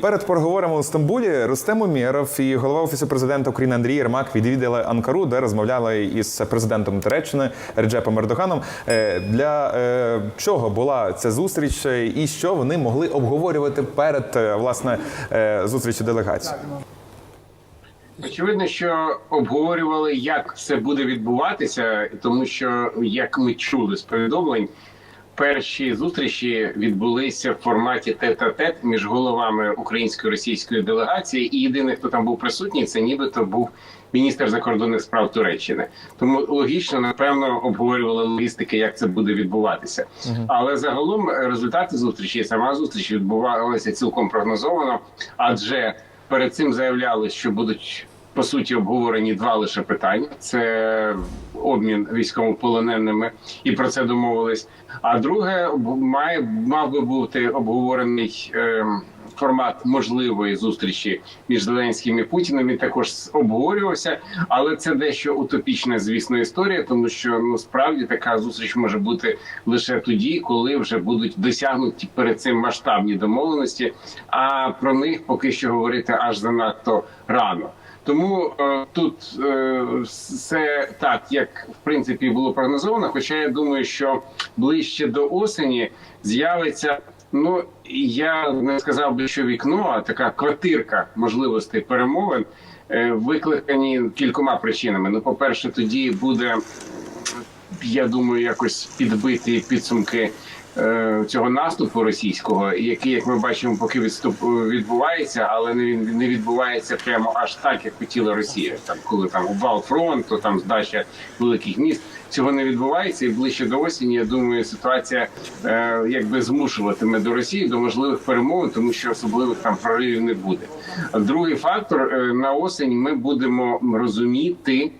Перед переговорами у Стамбулі Рустем Умєров і голова офісу президента України Андрій Єрмак відвідали Анкару, де розмовляли із президентом Туреччини Реджепом Ердоганом. Е, Для е, чого була ця зустріч е, і що вони могли обговорювати перед власне зустрічю делегацій? Очевидно, що обговорювали, як все буде відбуватися, тому що як ми чули з повідомлень, перші зустрічі відбулися в форматі тет-а-тет між головами української російської делегації, і єдиний, хто там був присутній, це нібито був міністр закордонних справ Туреччини. Тому логічно, напевно, обговорювали логістики, як це буде відбуватися. Але загалом результати зустрічі, сама зустріч відбувалася цілком прогнозовано, адже перед цим заявляли, що будуть по суті обговорені два лише питання: це обмін військовополоненими, і про це домовились. А друге має мав би бути обговорений. ем, Формат можливої зустрічі між Зеленським і Путіним він також обговорювався, але це дещо утопічна, звісно, історія, тому що ну справді така зустріч може бути лише тоді, коли вже будуть досягнуті перед цим масштабні домовленості. А про них поки що говорити аж занадто рано. Тому е, тут е, все так, як в принципі було прогнозовано. Хоча я думаю, що ближче до осені з'явиться. Ну я не сказав би, що вікно, а така квартирка можливостей перемовин е, викликані кількома причинами. Ну, по-перше, тоді буде я думаю, якось підбити підсумки цього наступу російського, який, як ми бачимо, поки відступ відбувається, але не не відбувається прямо аж так, як хотіла Росія. Там коли там обвал фронту, там здача великих міст. Цього не відбувається, і ближче до осені. Я думаю, ситуація е, якби змушуватиме до Росії до можливих перемовин, тому що особливих там проривів не буде. Другий фактор е, на осень ми будемо розуміти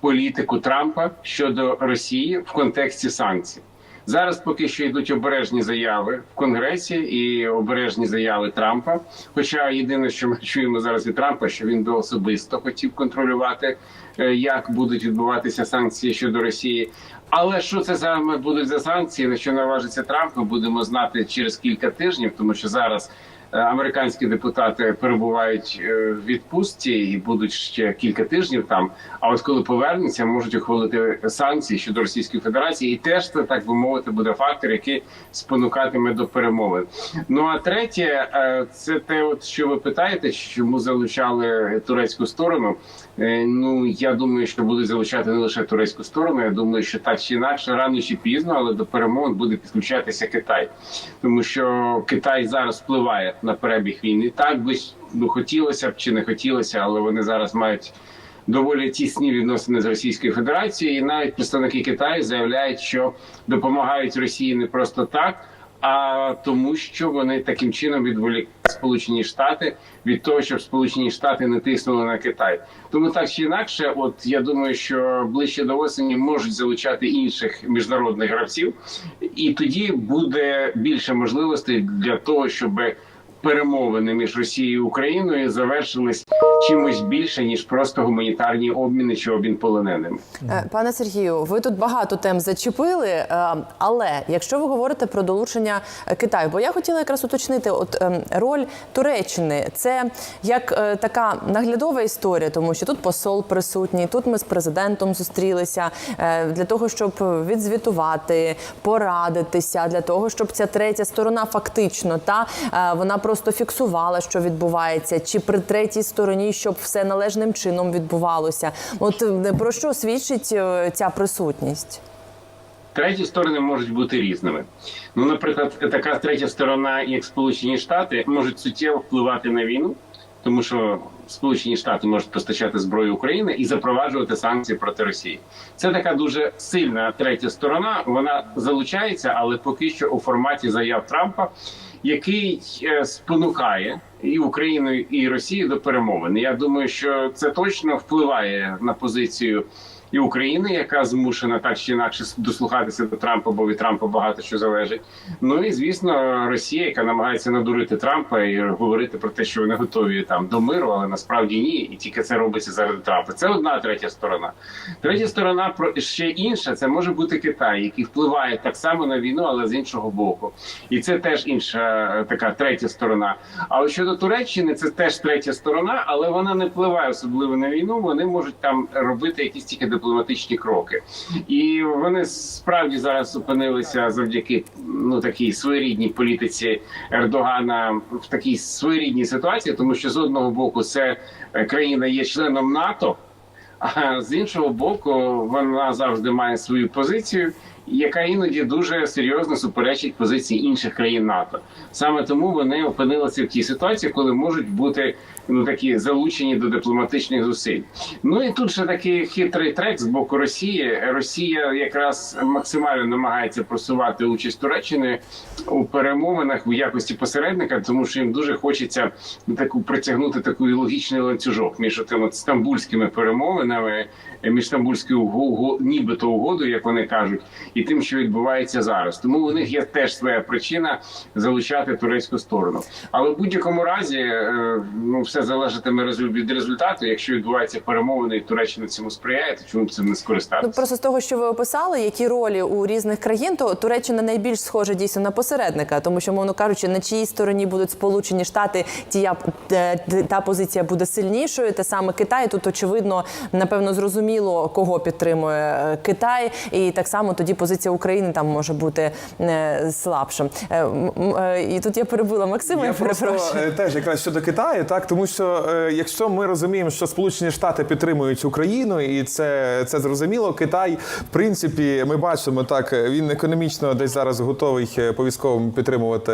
політику Трампа щодо Росії в контексті санкцій. Зараз поки що йдуть обережні заяви в Конгресі і обережні заяви Трампа. Хоча єдине, що ми чуємо зараз від Трампа, що він би особисто хотів контролювати, е, як будуть відбуватися санкції щодо Росії. Але що це саме будуть за санкції, на що наважиться Трамп, ми будемо знати через кілька тижнів, тому що зараз американські депутати перебувають е, в відпустці і будуть ще кілька тижнів там. А от коли повернуться, можуть ухвалити санкції щодо Російської Федерації, і теж це так би мовити буде фактор, який спонукатиме до перемовин. Ну а третє, е, це те, от що ви питаєте, чому залучали турецьку сторону. Е, Ну я думаю, що будуть залучати не лише турецьку сторону. Я думаю, що так чи інакше, рано чи пізно, але до перемовин буде підключатися Китай, тому що Китай зараз впливає на перебіг війни. Так би ну хотілося б чи не хотілося, але вони зараз мають. Доволі тісні відносини з Російською Федерацією, і навіть представники Китаю заявляють, що допомагають Росії не просто так, а тому, що вони таким чином відволікають Сполучені Штати від того, щоб Сполучені Штати не тиснули на Китай. Тому так чи інакше, от я думаю, що ближче до осені можуть залучати інших міжнародних гравців, і тоді буде більше можливостей для того, щоб перемовини між Росією і Україною завершились чимось більше ніж просто гуманітарні обміни чи обмін полоненими. Е, Пане Сергію, ви тут багато тем зачепили, е, але якщо ви говорите про долучення е, Китаю, бо я хотіла якраз уточнити, от ем, роль Туреччини це як така наглядова історія, тому що тут посол присутній, тут ми з президентом зустрілися для того, щоб відзвітувати, порадитися, для того, щоб ця третя сторона фактично та вона просто фіксувала, що відбувається, чи при третій стороні, щоб все належним чином відбувалося. От е, про що свідчить е, ця присутність? Треті сторони можуть бути різними. Ну, наприклад, така третя сторона, як Сполучені Штати, можуть суттєво впливати на війну, тому що Сполучені Штати можуть постачати зброю України і запроваджувати санкції проти Росії. Це така дуже сильна третя сторона. Вона залучається, але поки що у форматі заяв Трампа, який е, спонукає і Україну, і Росію до перемовин. Я думаю, що це точно впливає на позицію і України, яка змушена так чи інакше дослухатися до Трампа, бо від Трампа багато що залежить. Ну і звісно, Росія, яка намагається надурити Трампа і говорити про те, що вони готові там до миру, але насправді ні, і тільки це робиться заради Трампа. Це одна третя сторона. Третя сторона про ще інша. Це може бути Китай, який впливає так само на війну, але з іншого боку. І це теж інша е, така третя сторона. А щодо Туреччини, це теж третя сторона, але вона не впливає особливо на війну. Вони можуть там робити якісь тільки дипломатичні кроки, і вони справді зараз опинилися завдяки ну такій своєрідній політиці Ердогана в такій своєрідній ситуації, тому що з одного боку це е, країна є членом НАТО. А з іншого боку, вона завжди має свою позицію, яка іноді дуже серйозно суперечить позиції інших країн НАТО. Саме тому вони опинилися в тій ситуації, коли можуть бути ну такі залучені до дипломатичних зусиль. Ну і тут ще такий хитрий трек з боку Росії. Росія якраз максимально намагається просувати участь Туреччини у перемовинах в якості посередника, тому що їм дуже хочеться таку притягнути такий логічний ланцюжок між тим стамбульськими перемовинами, між стамбульською уго- нібито угодою, як вони кажуть, і тим, що відбувається зараз. Тому у них є теж своя причина залучати турецьку сторону. Але в будь-якому разі, е, ну все залежатиме від результату. Якщо відбуваються перемовини, і Туреччина цьому сприяє, то чому б цим не Ну просто з того, що ви описали, які ролі у різних країн, то Туреччина найбільш схожа дійсно на посередника, тому що, мовно кажучи, на чиїй стороні будуть Сполучені Штати, тія та позиція буде сильнішою. Те саме Китай. Тут очевидно, напевно, зрозуміло, кого підтримує е, Китай, і так само тоді позиція України там може бути е, слабша. Е, е, І тут я перебила Максима. Я просто теж якраз щодо Китаю, так тому що якщо ми розуміємо, що Сполучені Штати підтримують Україну, і це, це зрозуміло. Китай, в принципі, ми бачимо так, він економічно десь зараз готовий по військовому підтримувати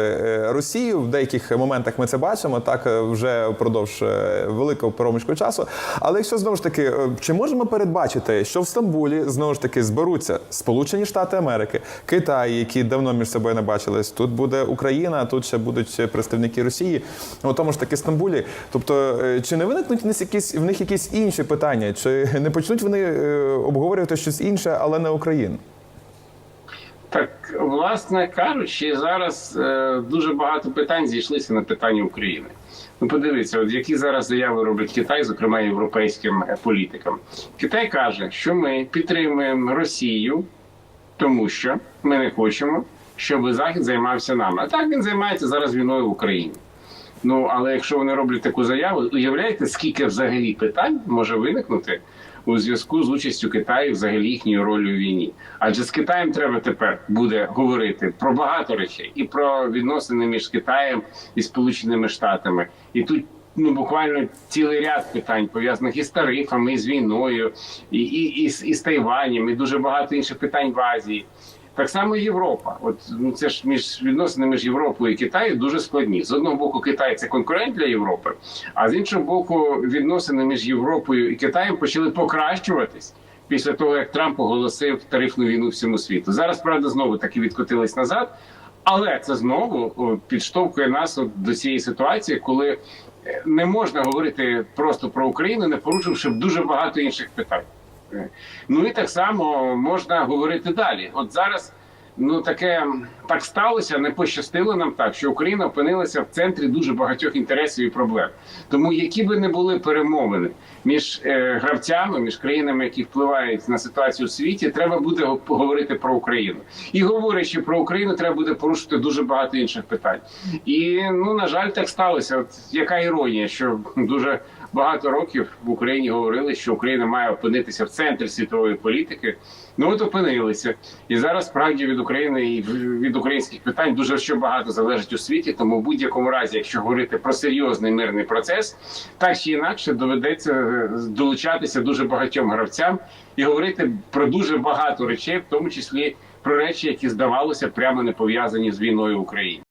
Росію. В деяких моментах ми це бачимо, так вже впродовж великого проміжку часу. Але якщо знову ж таки, чи можемо передбачити, що в Стамбулі знову ж таки зберуться Сполучені Штати Америки, Китай, які давно між собою не бачились, тут буде Україна, тут ще будуть представники Росії, у тому ж таки Стамбулі. Тобто, е, чи не виникнуть в них якісь в них якісь інші питання, чи не почнуть вони е, обговорювати щось інше, але не Україну? Так, власне кажучи, зараз е, дуже багато питань зійшлися на питання України. Ну, подивіться, от які зараз заяви робить Китай, зокрема європейським е, політикам. Китай каже, що ми підтримуємо Росію, тому що ми не хочемо, щоб Захід займався нами. А так він займається зараз війною в Україні. Ну але якщо вони роблять таку заяву, уявляєте, скільки взагалі питань може виникнути у зв'язку з участю Китаю, взагалі їхньою ролью у війні? Адже з Китаєм треба тепер буде говорити про багато речей і про відносини між Китаєм і Сполученими Штатами, і тут. Ну, буквально цілий ряд питань пов'язаних із тарифами, і з війною, і, і, і, і з Тайванем, і дуже багато інших питань в Азії. Так само Європа. От ну це ж між відносини між Європою і Китаєм дуже складні. З одного боку, Китай це конкурент для Європи, а з іншого боку, відносини між Європою і Китаєм почали покращуватись після того, як Трамп оголосив тарифну війну всьому світу. Зараз правда знову таки відкотились назад, але це знову підштовхує нас до цієї ситуації, коли не можна говорити просто про Україну, не порушивши дуже багато інших питань. Ну і так само можна говорити далі. От зараз ну таке так сталося, не пощастило нам так, що Україна опинилася в центрі дуже багатьох інтересів і проблем. Тому які би не були перемовини між е, гравцями, між країнами, які впливають на ситуацію у світі, треба буде го- говорити про Україну. І говорячи про Україну, треба буде порушити дуже багато інших питань. І ну на жаль, так сталося. От яка іронія, що дуже багато років в Україні говорили, що Україна має опинитися в центрі світової політики. Ну от опинилися, і зараз справді від України і від українських питань дуже що багато залежить у світі. Тому в будь-якому разі, якщо говорити про серйозний мирний процес, так чи інакше доведеться е, долучатися дуже багатьом гравцям і говорити про дуже багато речей, в тому числі про речі, які здавалося прямо не пов'язані з війною в Україні.